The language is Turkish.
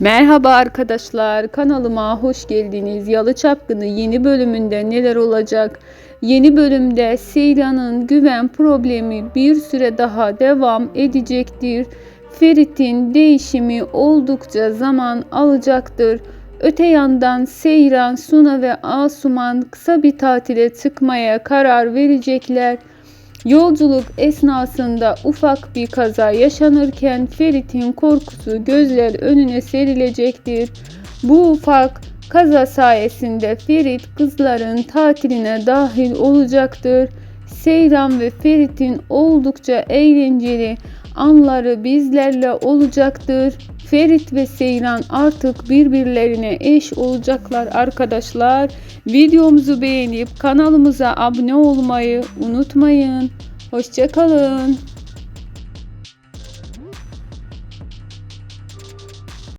Merhaba arkadaşlar, kanalıma hoş geldiniz. Yalı Çapkını yeni bölümünde neler olacak? Yeni bölümde Seyran'ın güven problemi bir süre daha devam edecektir. Ferit'in değişimi oldukça zaman alacaktır. Öte yandan Seyran, Suna ve Asuman kısa bir tatile çıkmaya karar verecekler. Yolculuk esnasında ufak bir kaza yaşanırken Ferit'in korkusu gözler önüne serilecektir. Bu ufak kaza sayesinde Ferit kızların tatiline dahil olacaktır. Seyran ve Ferit'in oldukça eğlenceli anları bizlerle olacaktır. Ferit ve Seyran artık birbirlerine eş olacaklar arkadaşlar. Videomuzu beğenip kanalımıza abone olmayı unutmayın. Hoşçakalın.